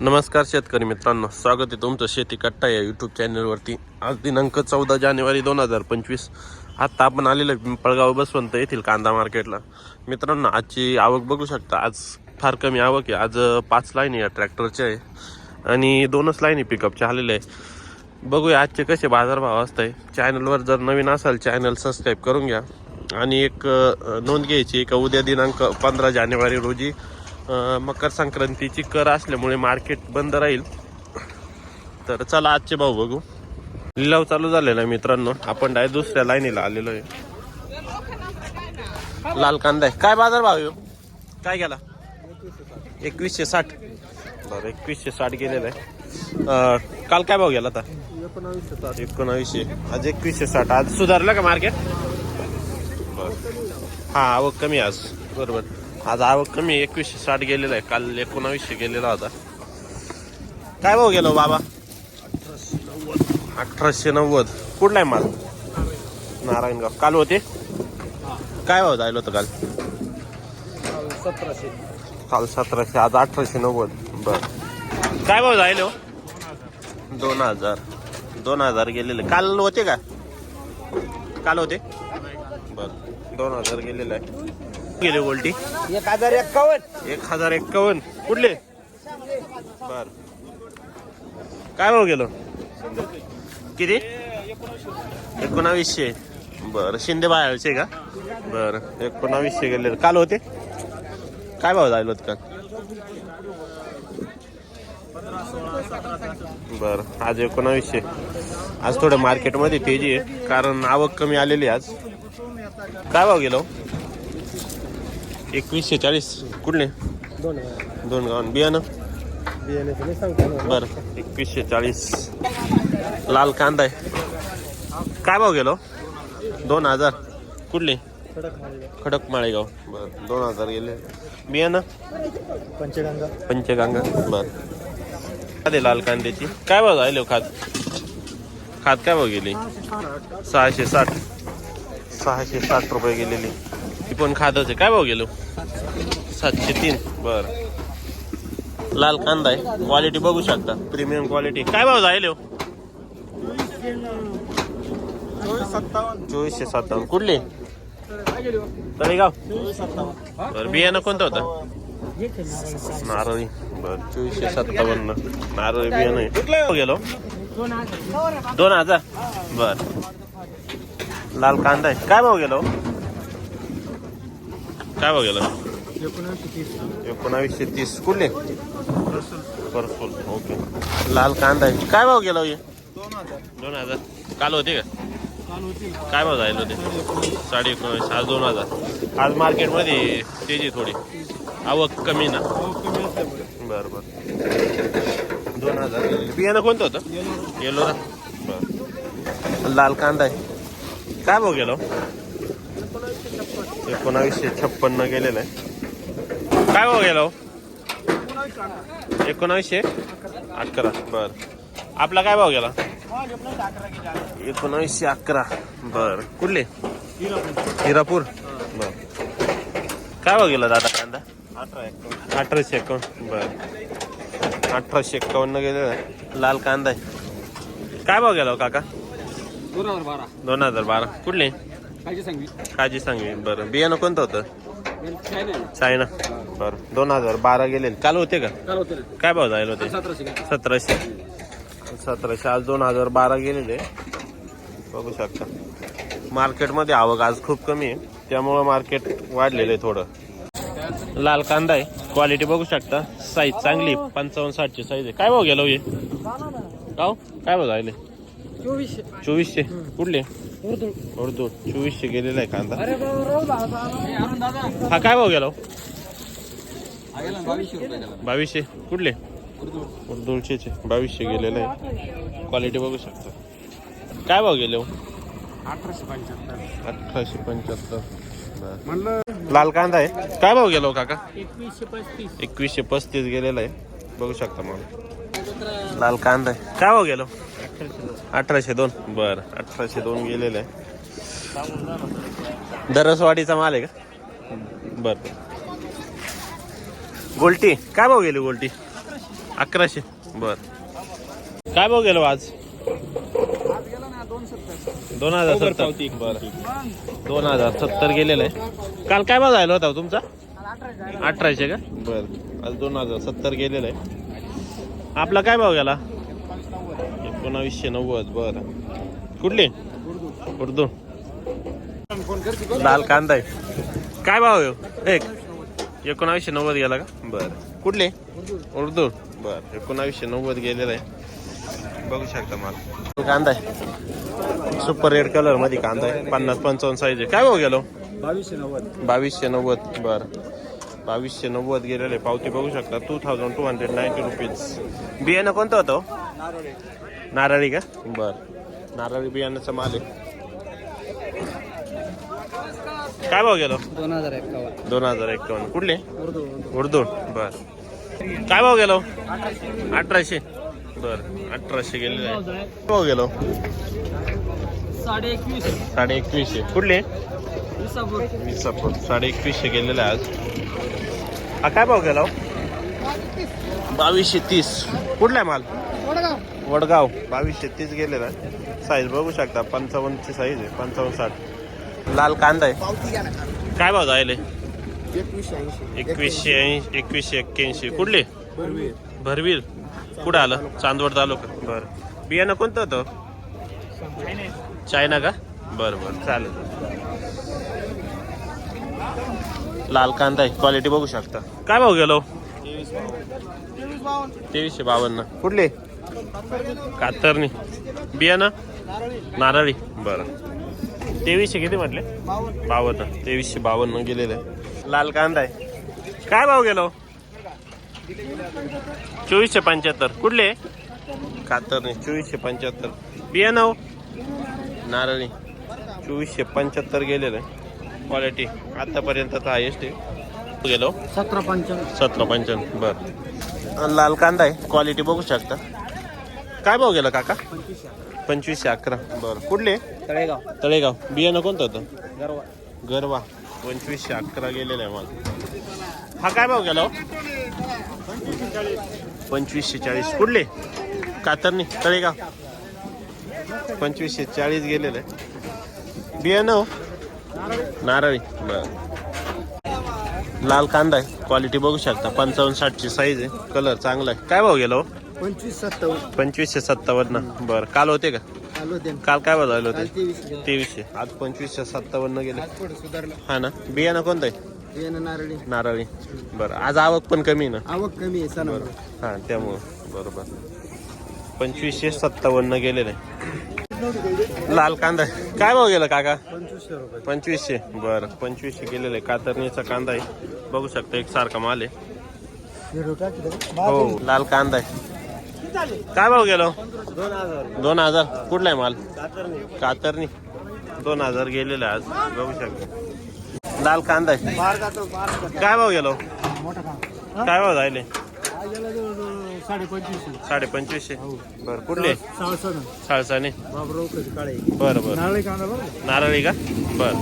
नमस्कार शेतकरी मित्रांनो स्वागत आहे तुमचं शेती कट्टा या यूट्यूब चॅनलवरती आज दिनांक चौदा जानेवारी दोन हजार पंचवीस. आत्ता आपण आलेलं आहे पिंपळगाव बसवंत येथील कांदा मार्केटला मित्रांनो आजची आवक बघू शकता. आज फार कमी आवक आहे. आज पाच लाईन आहे या ट्रॅक्टरच्या आहे आणि दोनच लाईन आहे पिकअपच्या आलेले आहे. बघूया आजचे कसे बाजारभाव असत आहे चॅनलवर जर नवीन असाल चॅनल सबस्क्राईब करून घ्या. आणि एक नोंद घ्यायची का? उद्या दिनांक पंधरा जानेवारी रोजी मकर संक्रांतीची कर असल्यामुळे मार्केट बंद राहील. तर चला आजचे भाऊ बघू. लिलाव चालू झालेला आहे मित्रांनो. आपण डायरेक्ट दुसऱ्या लाईनीला आलेलो आहे. लाल कांदा आहे. काय बाजार भाव आहे हो? काय गेला? एकवीसशे साठ. बरं एकवीसशे साठ गेलेला आहे. काल काय भाव गेला आता? एकोणावीसशे. आज एकवीसशे साठ. आज सुधारलं का मार्केट हा आवक कमी आज. बरोबर. आज आवक कमी एकवीसशे साठ गेलेला आहे. काल एकोणावीसशे गेलेला होता. काय भाव गेलो बाबा? अठराशे नव्वद. कुठला आहे माल? नारायणगाव. काल होते? काय भाव जायला होतं काल? सतराशे. काल सतराशे आज अठराशे नव्वद. बर. काय भाव जायले हो? दोन हजार. दोन हजार गेलेले. काल होते का? काल होते? बर. दोन हजार गेलेले आहे. गेले गोल्टी एक हजार एक्कावन्न एक हजार एक्कावन्न कुठले? बर. काय भाव गेलो? किती? एकोणावीसशे. बर. शिंदे बाहेरचे का? बर. एकोणावीसशे गेले. काल होते? काय भाव जायला होत का बर. आज एकोणावीसशे. आज थोडं मार्केटमध्ये तेजी आहे. कारण आवक कमी आलेली आज. काय भाव गेलो? एकवीसशे चाळीस. कुठले? दोन दोन गावन बियाणं? बरं. एकवीसशे चाळीस. लाल कांदा आहे. काय भाव गेलो? दोन हजार. कुठले? खडक माळेगाव बरं. दोन हजार गेले. बियाणं? पंचगंगा. पंचगंगा बरं आले लाल कांद्याची? काय भाव झाले खात? खात काय भाव गेली? सहाशे साठ. सहाशे साठ रुपये गेलेली. ती पण खातच आहे. काय भाव गेलो? सातशे तीन. बरं. लाल कांदा आहे. क्वालिटी बघू शकता. प्रीमियम क्वालिटी काय भाव जाईल हो? चोवीसशे सत्तावन्न. कुठले? तळेगाव. बरं बियाणं कोणतं होतं? नारळी. बरं चोवीसशे सत्तावन्न. नारळी बियाणं आहे. कुठलं गेलो? दोन हजार. बर. लाल कांदा आहे. काय भाव गेलो? काय भाव गेलो? एकोणावीसशे तीस. कुठले? परसूल. ओके. लाल कांदा आहे. काय भाव गेला हो हे दोन हजार दोन हजार. काल होते का? काय भाव जायला होते साडे एकोणावीस. आज दोन हजार. आज मार्केटमध्ये तेजी थोडी. आवक कमी ना? भाव बरं बरं. दोन हजार. बियाणं कोणतं होतं? येलो ना? बरं. लाल कांदा आहे. काय भाव गेलो हो? एकोणावीसशे छप्पन्न गेलेलं आहे. काय भाव गेलो एकोणावीसशे अकरा बर. आपला काय भाव गेला? एकोणावीसशे अकरा बर. कुठले? हिरापूर. बर. काय भाव गेला दादा कांदा? अठरा एकावन्न अठराशे एकावन्न बर. अठराशे एक्कावन्न गेलेला आहे लाल कांदा आहे. काय भाव गेला हो काका? दोन हजार बारा. दोन हजार बारा. कुठले? कायची सांगवी. काजी सांगवी. बरं. बियाणं कोणतं होतं? चायना. बरं. दोन हजार बारा गेले. काल होते का? काय भाव जायला होते? सतराशे सतराशे. सतराशे. आज दोन हजार बारा गेलेले. बघू शकता. मार्केटमध्ये आवक आज खूप कमी आहे. त्यामुळं मार्केट वाढलेलं आहे थोडं. लाल कांदा आहे. क्वालिटी बघू शकता. साईज चांगली पंचावन्न साठची साईज आहे. काय भाव गेलो हे गाव काय भाव जायले? चोवीसशे. चोवीसशे? कुठले? उर्दू उर्दू चोवीसशे गेलेला आहे कांदा. अरे दादा. हा काय भाव गेलो बावीसशे गेला. बावीसशे. कुठले? उर्दू उर्दूचे बावीसशे गेलेले आहे. क्वालिटी बघू शकता. काय भाव गेले हो? अठराशे पंच्याहत्तर. अठराशे पंच्याहत्तर. बरं. म्हणलं लाल कांदा आहे. काय भाव गेलो काका? एकवीसशे पस्तीस. एकवीसशे पस्तीस गेलेला आहे. बघू शकता मग. लाल कांदा आहे. काय भाव गेलो अठराशे दोन. बरं. अठराशे दोन गेलेलं. आहे दरसवाडीचा माल आहे का? बरं. गोल्टी. काय भाव गेली गोल्टी? अकराशे. बर. काय भाव गेलो आज? दोन हजार सत्तर. बर. दोन हजार सत्तर गेलेलं. आहे काल काय भाव झाला होता हो तुमचा? अठराशे का? बर. आज दोन हजार सत्तर गेलेलं. आहे आपला काय भाव गेला? एकोणावीसशे नव्वद बर. कुठले? उर्दू. लाल कांदा आहे. काय भाव आहे? एक. एकोणावीसशे नव्वद गेला का? बर. कुठले? उर्दू. बर. एकोणावीसशे नव्वद गेलेला आहे. बघू शकता मला. कांदा आहे. सुपर रेड कलरमध्ये कांदा आहे. पन्नास पंचावन्न साईज आहे. काय भाव गेलो? बावीसशे नव्वद. बावीसशे नव्वद. बर. बावीसशे नव्वद गेलेले आहे. पावती बघू शकता. Two thousand two hundred ninety rupees बियाणं कोणतं होतं? नारळी का? बर. नारळी बियाण्याचा माल आहे. काय भाव गेलो? दोन हजार एक्कावन्न. दोन हजार एकावन्न कुठले? उर्दू. उर्दू. बर. काय भाव गेलो? अठराशे. बर. अठराशे गेलेले आहे काय भाव गेलो? साडे एकवीस साडे एकवीसशे कुठले? विसापूर. साडे एकवीसशे गेलेले आहे आज. हा काय भाव गेला? हो? बावीसशे तीस. कुठला आहे माल? वडगाव. बावीसशे तीस गेलेला. आहे साईज बघू शकता पंचावन्नची साईज आहे पंचावन्न साठ. लाल कांदा आहे. काय भाव जायले? एकवीसशे ऐंशी. एकवीसशे ऐंशी एकवीसशे एक्क्याऐंशी. कुठले? भरवीर. कुठं आलं? चांदवड तालुका. बरं. बियाणं कोणतं होतं? चायना का? बरं बरं. चालेल. लाल कांदा आहे. क्वालिटी बघू शकता. काय भाव गेलो? तेवीसशे बावन्न. कुठले? कातरणी. बियाणं नारळी. बरं. तेवीसशे किती म्हटले? बावन्न. तेवीसशे बावन्न गेलेलं. आहे लाल कांदा आहे. काय भाव गेलो? चोवीसशे पंच्याहत्तर. कुठले? कातरणी. चोवीसशे पंच्याहत्तर. बियाणं हो? नारळी. चोवीसशे पंच्याहत्तर गेलेलं. आहे क्वालिटी आतापर्यंत हायेस्ट आहे. गेलो. सतरा पंच्याण्णव सतरा पंच्याण्णव बरं. लाल कांदा आहे. क्वालिटी बघू शकता. काय भाव गेला काका? पंचवीसशे अकरा. बरं. कुठले? तळेगाव. तळेगाव. बियाणं कोणतं होतं गरवा. गरवा. पंचवीसशे अकरा गेलेला आहे मला हा काय भाव गेला हो? पंचवीसशे चाळीस. कुठले? कातरणी तळेगाव. पंचवीसशे चाळीस गेलेलं आहे. बियाणं हो? नारळी. बर. लाल कांदा आहे. क्वालिटी बघू शकता. पंचावन्न साठची साईज आहे. कलर चांगला आहे. काय भाव गेला हो? पंचवीस सत्तावन्न. पंचवीसशे सत्तावन्न. बरं. काल होते का? आलो काल काय झाले होते? तेवीस तेवीसशे. आज पंचवीसशे सत्तावन्न गेले. आज पुढे सुधारलं. हा ना? बियाणं कोणतं आहे? नारळी. नारळी. बरं. आज आवक पण कमी आहे ना? आवक कमी आहे हां त्यामुळं. बरोबर. पंचवीसशे सत्तावन्न गेलेलं लाल कांदा. काय भाव गेला काका? पंचवीसशे रुपये. पंचवीसशे. बरं. पंचवीसशे गेलेलं. आहे कातरणीचा कांदा आहे. बघू शकता एक सारखा माल आहे. हो लाल कांदा आहे. काय भाव गेलो? दोन हजार. दोन हजार. कुठला आहे माल? कातरणी. दोन हजार गेलेलं आज. बघू शकता. लाल कांदा आहे. काय भाव गेलो? काय भाव जवळ साडे पंचवीसशे बरं कुठले? साळसाने. बरं बरं. नारळी कांदा बरं नारळी का? बर.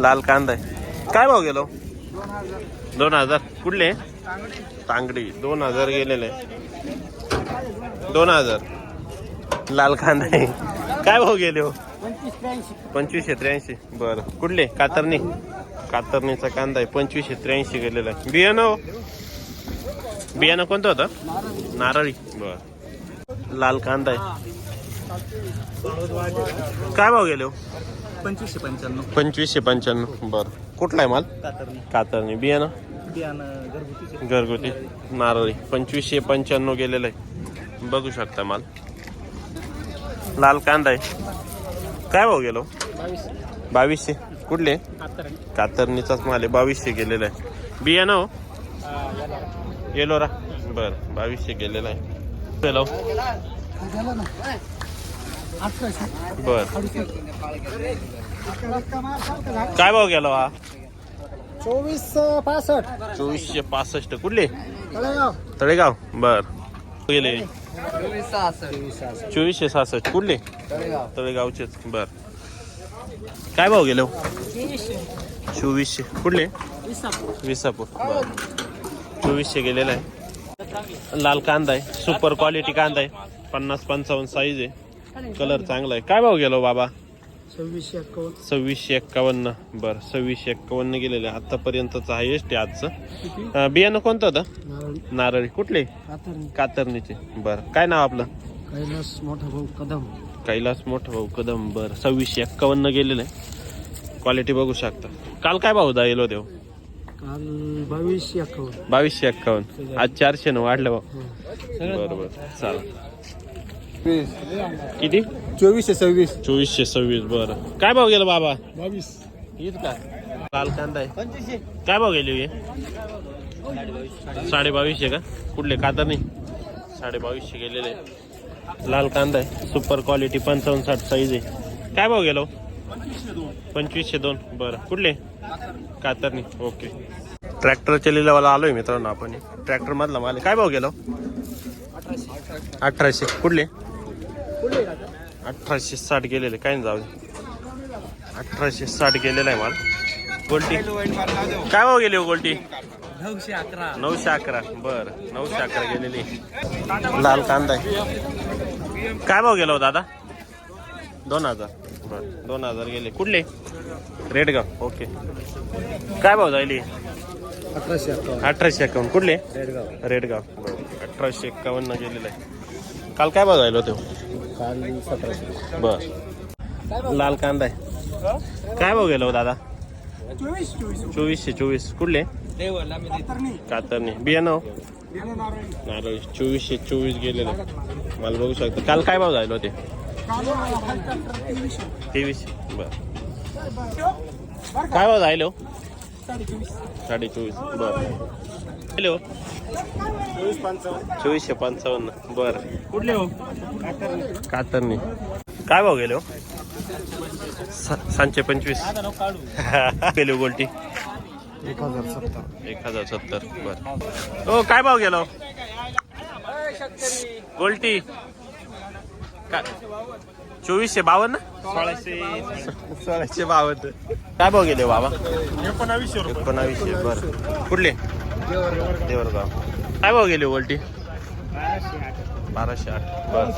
लाल कांदा आहे. काय भाव गेलो? दोन हजार. कुठले? तांगडी. दोन हजार गेलेले. दोन हजार. लाल कांदा आहे. काय भाव गेले हो? पंचवीसशे त्र्याऐंशी. बरं. कुठले? कातरणी. कातरणीचा कांदा आहे. पंचवीसशे त्र्याऐंशी गेलेला आहे. बियाणं हो? बियाणं कोणतं होतं? नारळी. बर. लाल कांदा आहे. काय भाव गेले हो? पंचवीसशे पंच्याण्णव. पंचवीसशे पंच्याण्णव. बरं. कुठला आहे माल? कातरणी. कातरणी. बियाणं? बियाणं घरगुतीचे घरगुती. नारळी. पंचवीसशे पंच्याण्णव गेलेलं आहे. बघू शकता माल. लाल कांदा आहे. काय भाव गेलो? बावीस बावीसशे. कुठले? कातरणी कातरणीचाच माल आहे. बावीसशे गेलेला आहे. बियाणं हो? येलोरा. बरं बावीसशे गेलेला आहे. हॅलो बर. काय भाव गेलो हा? चोवीस पासष्ट. चोवीसशे पासष्ट. कुठले? तळेगाव. तळेगाव. बर. गेले. चोवीसशे सहासष्ट. कुठले? तळेगावचेच. बर. काय भाव गेलो हो? चोवीसशे. कुठले? विसापूर. विसापूर बर. चोवीसशे गेलेला आहे. लाल कांदा आहे. सुपर क्वालिटी कांदा आहे. पन्नास पंचावन्न साईज आहे. कलर चांगला आहे. काय भाव गेलो हो बाबा? सव्वीसशे एक्कावन्न. सव्वीसशे एक्कावन्न. बरं सव्वीसशे एक्कावन्न गेलेले आतापर्यंतचं हायेस्ट आहे आजचं. अं, बियाणं कोणतं होतं? नारळी. नारळी. कुठले? कातरणी. कातरणीचे. बरं काय नाव आपलं? कैलास मोठा भाऊ कदम. कैलास मोठं भाऊ कदम. बरं सव्वीसशे एक्कावन्न गेलेलं आहे. क्वालिटी बघू शकता. काल काय भाऊ जाईल देव? काल बावीसशे एक्कावन्न. बावीसशे एक्कावन्न. आज चारशेनं वाढलं भाऊ बरं बरं. चालेल किती? चोवीसशे सव्वीस. चोवीसशे सव्वीस बरं. काय भाव गेलं बाबा? बावीस. हीच का? लाल कांदा आहे. काय भाव गेली हे? साडे बावीसशे का? कुठले? कातर नाही साडे बावीसशे गेलेले लाल कांदा आहे. सुपर क्वालिटी पंचावन्न साठ साईज आहे. काय भाव गेलो पंचवीसशे दोन. बरं. कुठले? कातरनी ओके. ट्रॅक्टरच्या लिलावाला आलोय मित्रांनो आपण. ट्रॅक्टर मधला माल. काय भाव गेलो अठराशे. कुठले? अठराशे साठ गेलेले काय जाऊ अठराशे साठ गेलेला आहे माल. गोल्टी. काय भाव गेली हो गोल्टी? नऊशे अकरा. नऊशे अकरा. बर नऊशे अकरा गेलेली. लाल कांदा आहे. काय भाव गेला हो दादा? दोन हजार. बर दोन हजार गेले. कुठले? रेडगाव. ओके. काय भाव जायली? अकरा अठराशे एक्कावन्न कुठले? रेडगाव. रेडगाव. अठराशे एक्कावन्न गेलेलं आहे. काल काय भाव जायला होते काल सतराशे बर. लाल कांदा आहे. काय भाव गेला हो दादा? चोवीस चोवीस. चोवीसशे चोवीस. कुठले? कातरणी. बियाणं हो? नारळी. चोवीसशे चोवीस गेलेले. मला बघू शकता. काल काय भाव झाले होते? तेवीसशे. बर. काय भाव झाले हो? साडे चोवीस बर. हॅलो चोवीसशे पंचावन्न. बर. कुठले हो? कातरणी. काय भाव गेले हो? सा- सांचे पंचवीस. गेले हो गोल्टी एक हजार सत्तर एक हजार सत्तर. बर. हो काय भाव गेलो गोल्टी. काय चोवीसशे बावन्न? सोळाशे सोळाशे बावन्न. काय भाव गेले हो बाबा? एकोणावीसशे एकोणावीसशे बर. कुठले? देवरगाव. काय भाव गेले हो गोल्टी? बाराशे आठ बर